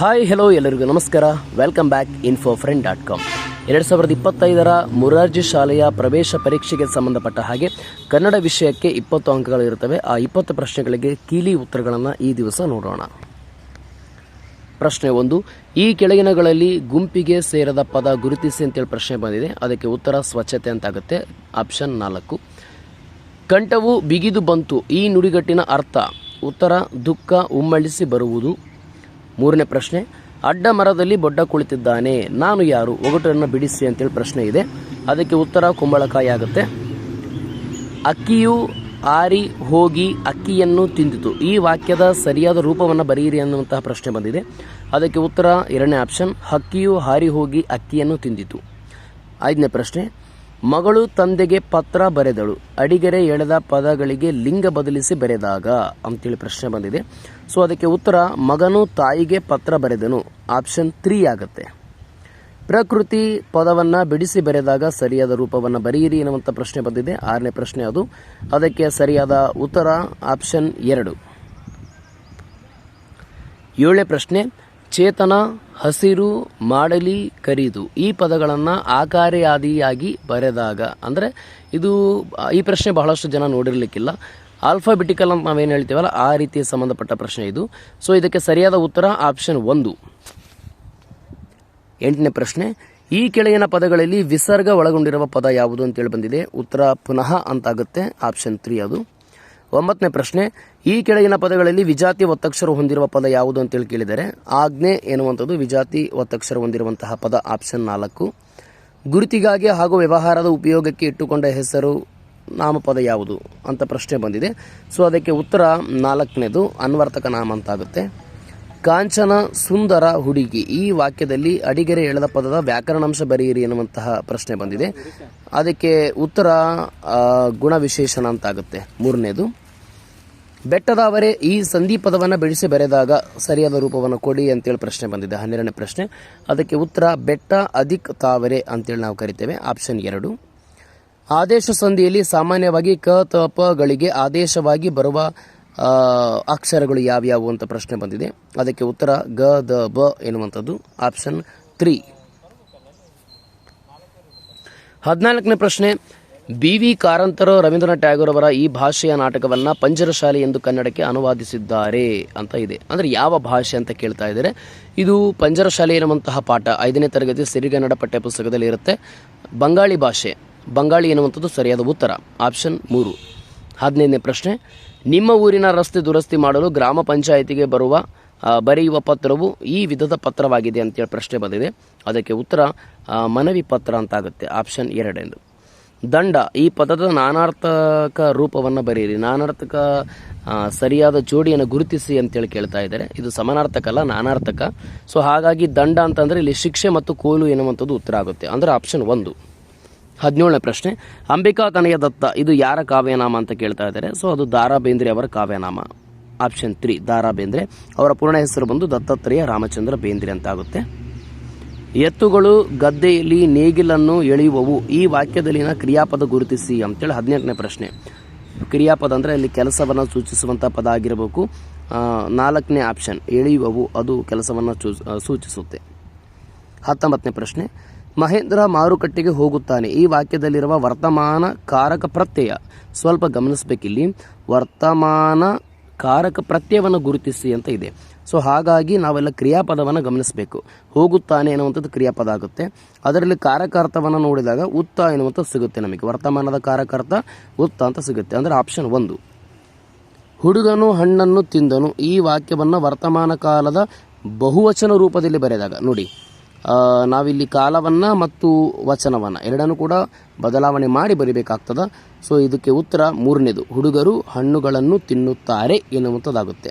Hi hello ಎಲ್ಲರಿಗೂ ನಮಸ್ಕಾರ. Welcome back info friend dot com ಎರಡು ಸಾವಿರದ ಇಪ್ಪತ್ತೈದರ ಮುರಾರ್ಜಿ ಶಾಲೆಯ ಪ್ರವೇಶ ಪರೀಕ್ಷೆಗೆ ಸಂಬಂಧಪಟ್ಟ ಹಾಗೆ ಕನ್ನಡ ವಿಷಯಕ್ಕೆ ಇಪ್ಪತ್ತು ಅಂಕಗಳು ಇರುತ್ತವೆ. ಆ ಇಪ್ಪತ್ತು ಪ್ರಶ್ನೆಗಳಿಗೆ ಕೀಲಿ ಉತ್ತರಗಳನ್ನು ಈ ದಿವಸ ನೋಡೋಣ. ಪ್ರಶ್ನೆ ಒಂದು, ಈ ಕೆಳಗಿನಗಳಲ್ಲಿ ಗುಂಪಿಗೆ ಸೇರದ ಪದ ಗುರುತಿಸಿ ಅಂತೇಳಿ ಪ್ರಶ್ನೆ ಬಂದಿದೆ. ಅದಕ್ಕೆ ಉತ್ತರ ಸ್ವಚ್ಛತೆ ಅಂತಾಗುತ್ತೆ. ಆಪ್ಷನ್ ನಾಲ್ಕು, ಕಂಠವು ಬಿಗಿದು ಬಂತು, ಈ ನುಡಿಗಟ್ಟಿನ ಅರ್ಥ. ಉತ್ತರ, ದುಃಖ ಉಮ್ಮಳಿಸಿ ಬರುವುದು. ಮೂರನೇ ಪ್ರಶ್ನೆ, ಅಡ್ಡ ಮರದಲ್ಲಿ ಬೊಡ್ಡ ಕುಳಿತಿದ್ದಾನೆ. ನಾನು ಯಾರು? ಒಗಟನ್ನು ಬಿಡಿಸಿ ಅಂತೇಳಿ ಪ್ರಶ್ನೆ ಇದೆ. ಅದಕ್ಕೆ ಉತ್ತರ ಕುಂಬಳಕಾಯಿ ಆಗುತ್ತೆ. ಅಕ್ಕಿಯು ಆರಿ ಹೋಗಿ ಅಕ್ಕಿಯನ್ನು ತಿಂದಿತು. ಈ ವಾಕ್ಯದ ಸರಿಯಾದ ರೂಪವನ್ನು ಬರೆಯಿರಿ ಅನ್ನುವಂತಹ ಪ್ರಶ್ನೆ ಬಂದಿದೆ. ಅದಕ್ಕೆ ಉತ್ತರ, ಎರಡನೇ ಆಪ್ಷನ್ ಅಕ್ಕಿಯು ಹಾರಿ ಹೋಗಿ ಅಕ್ಕಿಯನ್ನು ತಿಂದಿತು. ಐದನೇ ಪ್ರಶ್ನೆ ಮಗಳು ತಂದೆಗೆ ಪತ್ರ ಬರೆದಳು. ಅಡಿಗೆರೆ ಎಳೆದ ಪದಗಳಿಗೆ ಲಿಂಗ ಬದಲಿಸಿ ಬರೆದಾಗ ಅಂತೇಳಿ ಪ್ರಶ್ನೆ ಬಂದಿದೆ. ಸೊ, ಅದಕ್ಕೆ ಉತ್ತರ, ಮಗನು ತಾಯಿಗೆ ಪತ್ರ ಬರೆದನು. ಆಪ್ಷನ್ ತ್ರೀ ಆಗುತ್ತೆ. ಪ್ರಕೃತಿ ಪದವನ್ನು ಬಿಡಿಸಿ ಬರೆದಾಗ ಸರಿಯಾದ ರೂಪವನ್ನು ಬರೆಯಿರಿ ಎನ್ನುವಂಥ ಪ್ರಶ್ನೆ ಬಂದಿದೆ. ಆರನೇ ಪ್ರಶ್ನೆ ಅದು. ಅದಕ್ಕೆ ಸರಿಯಾದ ಉತ್ತರ, ಆಪ್ಷನ್ ಎರಡು. ಏಳನೇ ಪ್ರಶ್ನೆ ಚೇತನ, ಹಸಿರು, ಮಾಡಲಿ, ಕರಿದು ಈ ಪದಗಳನ್ನು ಆಕಾರಿಯಾದಿಯಾಗಿ ಬರೆದಾಗ. ಅಂದರೆ ಇದು ಈ ಪ್ರಶ್ನೆ ಬಹಳಷ್ಟು ಜನ ನೋಡಿರಲಿಕ್ಕಿಲ್ಲ. ಆಲ್ಫಾಬೆಟಿಕಲ್ ಅಂತ ನಾವೇನು ಹೇಳ್ತೀವಲ್ಲ, ಆ ರೀತಿಯ ಸಂಬಂಧಪಟ್ಟ ಪ್ರಶ್ನೆ ಇದು. ಸೊ ಇದಕ್ಕೆ ಸರಿಯಾದ ಉತ್ತರ ಆಪ್ಷನ್ ಒಂದು. ಎಂಟನೇ ಪ್ರಶ್ನೆ, ಈ ಕೆಳಗಿನ ಪದಗಳಲ್ಲಿ ವಿಸರ್ಗ ಒಳಗೊಂಡಿರುವ ಪದ ಯಾವುದು ಅಂತೇಳಿ ಬಂದಿದೆ. ಉತ್ತರ ಪುನಃ ಅಂತಾಗುತ್ತೆ ಆಪ್ಷನ್ ತ್ರೀ ಅದು. ಒಂಬತ್ತನೇ ಪ್ರಶ್ನೆ, ಈ ಕೆಳಗಿನ ಪದಗಳಲ್ಲಿ ವಿಜಾತಿ ಒತ್ತಕ್ಷರ ಹೊಂದಿರುವ ಪದ ಯಾವುದು ಅಂತೇಳಿ ಕೇಳಿದರೆ, ಆಜ್ಞೆ ಎನ್ನುವಂಥದ್ದು ವಿಜಾತಿ ಒತ್ತಕ್ಷರ ಹೊಂದಿರುವಂತಹ ಪದ ಆಪ್ಷನ್ ನಾಲ್ಕು. ಗುರುತಿಗಾಗಿ ಹಾಗೂ ವ್ಯವಹಾರದ ಉಪಯೋಗಕ್ಕೆ ಇಟ್ಟುಕೊಂಡ ಹೆಸರು, ನಾಮಪದ ಯಾವುದು ಅಂತ ಪ್ರಶ್ನೆ ಬಂದಿದೆ. ಸೊ ಅದಕ್ಕೆ ಉತ್ತರ ನಾಲ್ಕನೇದು ಅನ್ವರ್ತಕ ನಾಮ ಅಂತಾಗುತ್ತೆ. ಕಾಂಚನ ಸುಂದರ ಹುಡುಗಿ. ಈ ವಾಕ್ಯದಲ್ಲಿ ಅಡಿಗೆರೆ ಎಳೆದ ಪದದ ವ್ಯಾಕರಣಾಂಶ ಬರೆಯಿರಿ ಎನ್ನುವಂತಹ ಪ್ರಶ್ನೆ ಬಂದಿದೆ. ಅದಕ್ಕೆ ಉತ್ತರ ಗುಣ ವಿಶೇಷಣ ಅಂತಾಗುತ್ತೆ. ಮೂರನೇದು, ಬೆಟ್ಟದ ಅವರೇ ಈ ಸಂಧಿ ಪದವನ್ನು ಬಿಡಿಸಿ ಬರೆದಾಗ ಸರಿಯಾದ ರೂಪವನ್ನು ಕೊಡಿ ಅಂತೇಳಿ ಪ್ರಶ್ನೆ ಬಂದಿದೆ. ಹನ್ನೆರಡನೇ ಪ್ರಶ್ನೆ, ಅದಕ್ಕೆ ಉತ್ತರ, ಬೆಟ್ಟ ಅಧಿಕ್ ತಾವರೆ ಅಂತೇಳಿ ನಾವು ಕರಿತೇವೆ. ಆಪ್ಷನ್ ಎರಡು, ಆದೇಶ ಸಂಧಿಯಲ್ಲಿ ಸಾಮಾನ್ಯವಾಗಿ ಕ ತಪಗಳಿಗೆ ಆದೇಶವಾಗಿ ಬರುವ ಅಕ್ಷರಗಳು ಯಾವ್ಯಾವು ಅಂತ ಪ್ರಶ್ನೆ ಬಂದಿದೆ. ಅದಕ್ಕೆ ಉತ್ತರ ಗ, ದ, ಬ ಎನ್ನುವಂಥದ್ದು. ಆಪ್ಷನ್ ತ್ರೀ ಹದಿನಾಲ್ಕನೇ ಪ್ರಶ್ನೆ. ಬಿ ವಿ ಕಾರಂತರು ರವೀಂದ್ರನಾಥ್ ಟ್ಯಾಗೋರ್ ಅವರ ಈ ಭಾಷೆಯ ನಾಟಕವನ್ನು ಪಂಜರಶಾಲೆ ಎಂದು ಕನ್ನಡಕ್ಕೆ ಅನುವಾದಿಸಿದ್ದಾರೆ ಅಂತ ಇದೆ. ಅಂದರೆ ಯಾವ ಭಾಷೆ ಅಂತ ಕೇಳ್ತಾ ಇದ್ದಾರೆ. ಇದು ಪಂಜರಶಾಲೆ ಎನ್ನುವಂತಹ ಪಾಠ. ಐದನೇ ತರಗತಿ ಸಿರಿಗನ್ನಡ ಪಠ್ಯ ಪುಸ್ತಕದಲ್ಲಿ ಇರುತ್ತೆ ಬಂಗಾಳಿ ಭಾಷೆ. ಬಂಗಾಳಿ ಎನ್ನುವಂಥದ್ದು ಸರಿಯಾದ ಉತ್ತರ. ಆಪ್ಷನ್ ಮೂರು. ಹದಿನೈದನೇ ಪ್ರಶ್ನೆ. ನಿಮ್ಮ ಊರಿನ ರಸ್ತೆ ದುರಸ್ತಿ ಮಾಡಲು ಗ್ರಾಮ ಪಂಚಾಯಿತಿಗೆ ಬರುವ ಬರೆಯುವ ಪತ್ರವು ಈ ವಿಧದ ಪತ್ರವಾಗಿದೆ ಅಂತೇಳಿ ಪ್ರಶ್ನೆ ಬಂದಿದೆ. ಅದಕ್ಕೆ ಉತ್ತರ ಮನವಿ ಪತ್ರ ಅಂತಾಗುತ್ತೆ, ಆಪ್ಷನ್ ಎರಡೆಂದು ದಂಡ, ಈ ಪದದ ನಾನಾರ್ಥಕ ರೂಪವನ್ನು ಬರೆಯಿರಿ. ನಾನಾರ್ಥಕ ಸರಿಯಾದ ಜೋಡಿಯನ್ನು ಗುರುತಿಸಿ ಅಂತೇಳಿ ಕೇಳ್ತಾ ಇದ್ದಾರೆ. ಇದು ಸಮಾನಾರ್ಥಕ ಅಲ್ಲ, ನಾನಾರ್ಥಕ. ಸೊ ಹಾಗಾಗಿ ದಂಡ ಅಂತಂದರೆ ಇಲ್ಲಿ ಶಿಕ್ಷೆ ಮತ್ತು ಕೋಲು ಎನ್ನುವಂಥದ್ದು ಉತ್ತರ ಆಗುತ್ತೆ. ಅಂದರೆ ಆಪ್ಷನ್ ಒಂದು. ಹದಿನೇಳನೇ ಪ್ರಶ್ನೆ. ಅಂಬಿಕಾ ತನಯ ದತ್ತ, ಇದು ಯಾರ ಕಾವ್ಯನಾಮ ಅಂತ ಕೇಳ್ತಾ ಇದ್ದಾರೆ. ಸೊ, ಅದು ದಾರಾ ಬೇಂದ್ರೆ ಅವರ ಕಾವ್ಯನಾಮ. ಆಪ್ಷನ್ ತ್ರೀ ದಾರಾ ಬೇಂದ್ರೆ ಅವರ ಪೂರ್ಣ ಹೆಸರು ಬಂದು ದತ್ತಾತ್ರೇಯ ರಾಮಚಂದ್ರ ಬೇಂದ್ರೆ ಅಂತ ಆಗುತ್ತೆ ಎತ್ತುಗಳು, ಗದ್ದೆಯಲ್ಲಿ ನೇಗಿಲನ್ನು ಎಳೆಯುವವು. ಈ ವಾಕ್ಯದಲ್ಲಿನ ಕ್ರಿಯಾಪದ ಗುರುತಿಸಿ ಅಂತೇಳಿ ಹದಿನೆಂಟನೇ ಪ್ರಶ್ನೆ. ಕ್ರಿಯಾಪದ ಅಂದರೆ ಅಲ್ಲಿ ಕೆಲಸವನ್ನು ಸೂಚಿಸುವಂಥ ಪದ ಆಗಿರಬೇಕು. ನಾಲ್ಕನೇ ಆಪ್ಷನ್ ಎಳೆಯುವವು. ಅದು ಕೆಲಸವನ್ನು ಸೂಚಿಸುತ್ತೆ. ಹತ್ತೊಂಬತ್ತನೇ ಪ್ರಶ್ನೆ. ಮಹೇಂದ್ರ ಮಾರುಕಟ್ಟೆಗೆ ಹೋಗುತ್ತಾನೆ. ಈ ವಾಕ್ಯದಲ್ಲಿರುವ ವರ್ತಮಾನ ಕಾರಕ ಪ್ರತ್ಯಯ. ಸ್ವಲ್ಪ ಗಮನಿಸಬೇಕಿಲ್ಲಿ. ವರ್ತಮಾನ ಕಾರಕ ಪ್ರತ್ಯಯವನ್ನು ಗುರುತಿಸಿ ಅಂತ ಇದೆ. ಸೊ, ಹಾಗಾಗಿ ನಾವೆಲ್ಲ ಕ್ರಿಯಾಪದವನ್ನು ಗಮನಿಸಬೇಕು. ಹೋಗುತ್ತಾನೆ ಎನ್ನುವಂಥದ್ದು ಕ್ರಿಯಾಪದ ಆಗುತ್ತೆ. ಅದರಲ್ಲಿ ಕಾರಕಾರ್ಥವನ್ನು ನೋಡಿದಾಗ ಉತ್ತ ಎನ್ನುವಂಥದ್ದು ಸಿಗುತ್ತೆ ನಮಗೆ. ವರ್ತಮಾನದ ಕಾರಕಾರ್ಥ ಉತ್ತ ಅಂತ ಸಿಗುತ್ತೆ. ಅಂದರೆ ಆಪ್ಷನ್ ಒಂದು. ಹುಡುಗನು ಹಣ್ಣನ್ನು ತಿಂದನು. ಈ ವಾಕ್ಯವನ್ನು ವರ್ತಮಾನ ಕಾಲದ ಬಹುವಚನ ರೂಪದಲ್ಲಿ ಬರೆದಾಗ. ನೋಡಿ. ನಾವಿಲ್ಲಿ ಕಾಲವನ್ನು ಮತ್ತು ವಚನವನ್ನು ಎರಡನ್ನೂ ಕೂಡ ಬದಲಾವಣೆ ಮಾಡಿ ಬರಿಬೇಕಾಗ್ತದ. ಸೊ ಇದಕ್ಕೆ ಉತ್ತರ ಮೂರನೇದು, ಹುಡುಗರು ಹಣ್ಣುಗಳನ್ನು ತಿನ್ನುತ್ತಾರೆ ಎನ್ನುವಂಥದ್ದಾಗುತ್ತೆ.